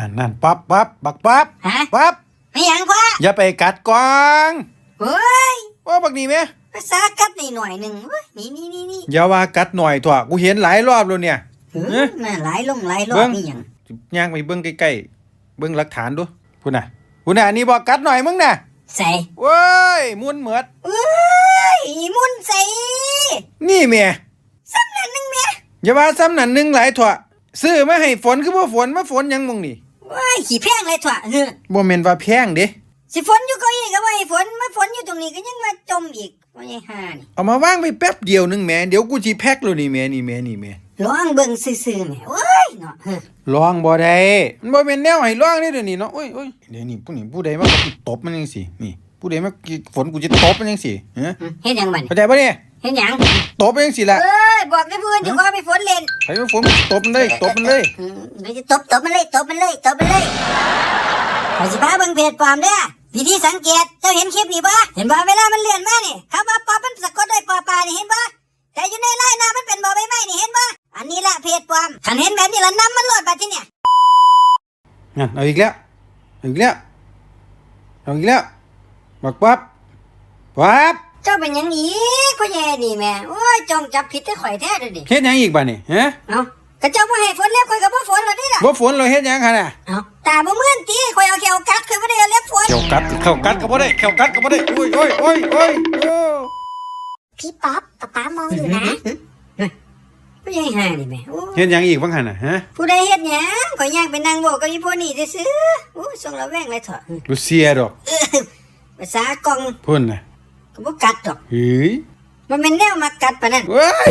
นั่นนั่นปั๊บปั๊บบักปั๊บฮะปั๊บไม่หยังพ่ออย่าไปกัดกวางเฮ้ยว่าบักนี่แม่ภาษากัดนี่หน่อยหนึ่งเว้ยนี่นี่นี่นี่อย่าว่ากัดหน่อยถั่วกูเห็นหลายรอบแล้วเนี่ย เอเอ๊ะ อน่าหลายลงหลายรอเบิ่บงนี่หยังย่างไปเบิ่งใกล้ๆเบิ่งหลักฐานดูพูดน่ะพูดน่ะอันนี้บอกกัดหน่อยมึงน่ะใส่เว้ยมุนเหมือดเอ้ยมุนใส่นี่เมียซ้ำนั่นหนึงแม่อย่าว่าซ้ำนั่นหนึงหลายถั่วซื้อมาให้ฝนคือบ่ฝนมาฝนหยังมงนี่ เว้ยขี้แพงเลยถั่วเออบ่แม่นว่าแพงเด้สิฝนอยู่เก็อีกก็ว่าให้ฝนมาฝนอยู่ตรงนี้ก็ยังว่าจมอีกว่าไงห่านี่เอามาวางไว้แป๊บเดียวหนึงแหม่เดี๋ยวกูสิแพ็คแล้วนี่แหม่นี่แหม่นี่แหม่ลองเบิ่งซื่อๆแหม่เว้ยเนาะเออลองบ่ได้มันบ่แม่นแนวให้ลองนี่เดี๋ยวนี้เนาะโอ้ยโอ้ยเดี๋ยวนี้ผู้นี้ผู้ใดมาตบมันจังซี่นี่ ผู้ใดมาฝนกูจะตบมันจังซี่ฮะเฮ็ดหยังบัดเข้าใจบ่เนี่ยเฮ็ดหยังตบมันจังซี่ล่ะ เอ้ย บอกให้เพื่อนจะขอไปฝนเล่นใครมาฝนกูตบมันเลยตบมันเลยอืมเดี๋ยวจะตบตบมันเลยตบมันเลยตบมันเลยขอสิพาเบิ่งเพจปลอมเด้อวิธีสังเกตเจ้าเห็นคลิปนี่บ่เห็นบ่เวลามันเลื่อนมานี่คำว่าปอมันสะกดด้วยปอปลานี่เห็นบ่แต่อยู่ในไลน์หน้ามันเป็นบ่อใบไม้นี่เห็นบ่อันนี้ละเพจปลอมคันเห็นแบบนี้ละนำมันโหลดบัดที่เนี่ยนั่นเอาอีกแล้วเอาอีกแล้วเอาอีกแล้วบักปั๊บปั๊บ เจ้าเป็นหยังอีกพ่อแย่นี่แม่โอ้ยจงจับผิดแต่ข่อยแท้เด้อดิเฮ็ดหยังอีกบัดนี่ฮะเอ้าก็เจ้าบ่ให้ฝนเล็บข่อยก็บ่ฝนแล้วนี่ล่ะบ่ฝนเราเฮ็ดหยังหั่นน่ะเอ้าตาบ่เหมือนติข่อยเอาแขวกัดข่อยบ่ได้เอาเล็บฝน เขียวกัดเขียวกัดก็บ่ได้เขียวกัดก็บ่ได้โอ้ยโอ้ยโอ้ยโอ้ยโอ้พี่ป๊อปป๊าป๊ามองอยู่นะพ่อแย่ห่านี่แม่โอ้เฮ็ดหยังอีกบ้างหั่นน่ะฮะผู้ใดเฮ็ดหยังข่อยย่างไปนั่งโบอกกับอีพวกนี้ซื่อๆโอ้ยส่งระแวงเลยเถอะบ่เสียดอกเออภาษากล่องพุ่นน่ะก็ บ่กัดดอกเฮ้ยมันเป็นแนวมากัดปานนั้นเว้ย